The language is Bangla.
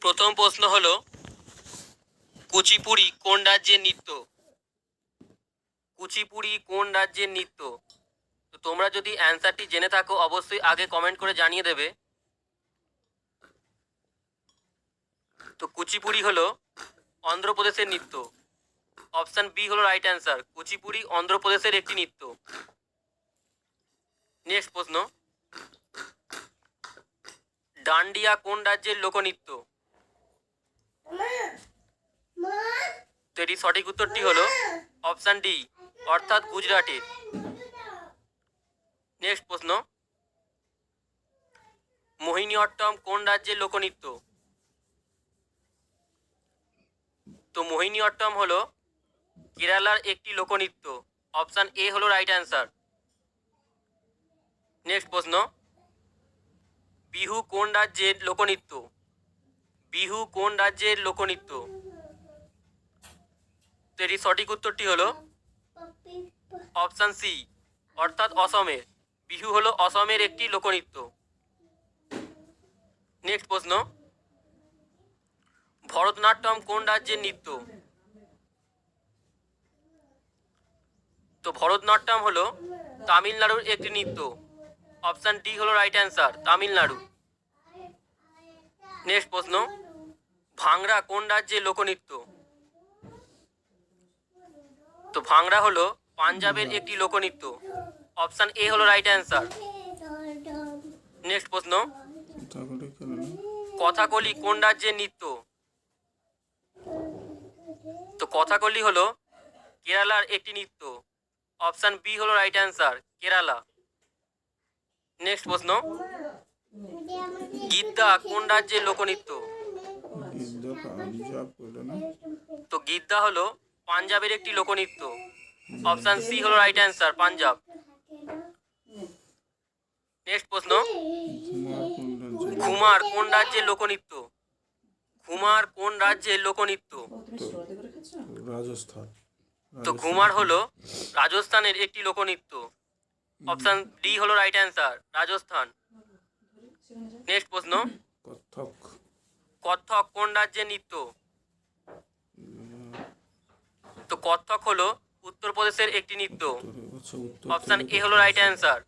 প্রথম প্রশ্ন হলো, কুচিপুড়ি কোন রাজ্যের নৃত্য? কুচিপুড়ি কোন রাজ্যের নৃত্য? তো তোমরা যদি অ্যান্সারটি জেনে থাকো, অবশ্যই আগে কমেন্ট করে জানিয়ে দেবে। তো কুচিপুড়ি হলো অন্ধ্রপ্রদেশের নৃত্য। অপশান বি হলো রাইট অ্যান্সার। কুচিপুড়ি অন্ধ্রপ্রদেশের একটি নৃত্য। নেক্সট প্রশ্ন। ডান্ডিয়া কোন রাজ্যের লোকনৃত্য? এটি সঠিক উত্তরটি হলো অপশন ডি, অর্থাৎ গুজরাটের নেক্সট প্রশ্ন। মোহিনী অট্টম কোন রাজ্যের লোকনৃত্য? তো মোহিনীঅট্টম হলো কেরালার একটি লোকনৃত্য। অপশন এ হলো রাইট অ্যান্সার। নেক্সট প্রশ্ন। বিহু কোন রাজ্যের লোকনৃত্য? বিহু কোন রাজ্যের লোকনৃত্য? এটি সঠিক উত্তরটি হলো অপশন সি, অর্থাৎ অসমের। বিহু হলো অসমের একটি লোকনৃত্য। নেক্সট প্রশ্ন। ভরতনাট্যম কোন রাজ্যের নৃত্য? তো ভরতনাট্যম হলো তামিলনাড়ুর একটি নৃত্য। অপশন ডি হলো রাইট অ্যান্সার, তামিলনাড়ু। নেক্সট প্রশ্ন ভাংরা কোন রাজ্যের লোকনৃত্য? তো ভাংরা হলো পাঞ্জাবের একটি লোকনৃত্য। অপশন এ হলো রাইট অ্যান্সার। নেক্সট প্রশ্ন? কথাকলি কোন রাজ্যের নৃত্য? তো কথাকলি হলো কেরালার একটি নৃত্য। অপশন বি হলো রাইট অ্যান্সার, কেরালা। নেক্সট প্রশ্ন গিদ্দা কোন রাজ্যের লোকনৃত্য? তো গিদ্দা হলো পাঞ্জাবের একটি লোকনৃত্য। অপশন সি হলো রাইট অ্যান্সার পাঞ্জাব। নেক্সট প্রশ্ন। ঘুমার কোন রাজ্যের লোকনৃত্য? ঘুমার কোন রাজ্যের লোকনৃত্য? রাজস্থান। তো ঘুমার হলো রাজস্থানের একটি লোকনৃত্য। অপশন ডি হলো রাইট অ্যান্সার রাজস্থান। নেক্সট প্রশ্ন। কত্থক কথক কোন রাজ্যের নৃত্য? তো কত্থক হলো উত্তরপ্রদেশের একটি নৃত্য। অপশন এ হলো রাইট অ্যান্সার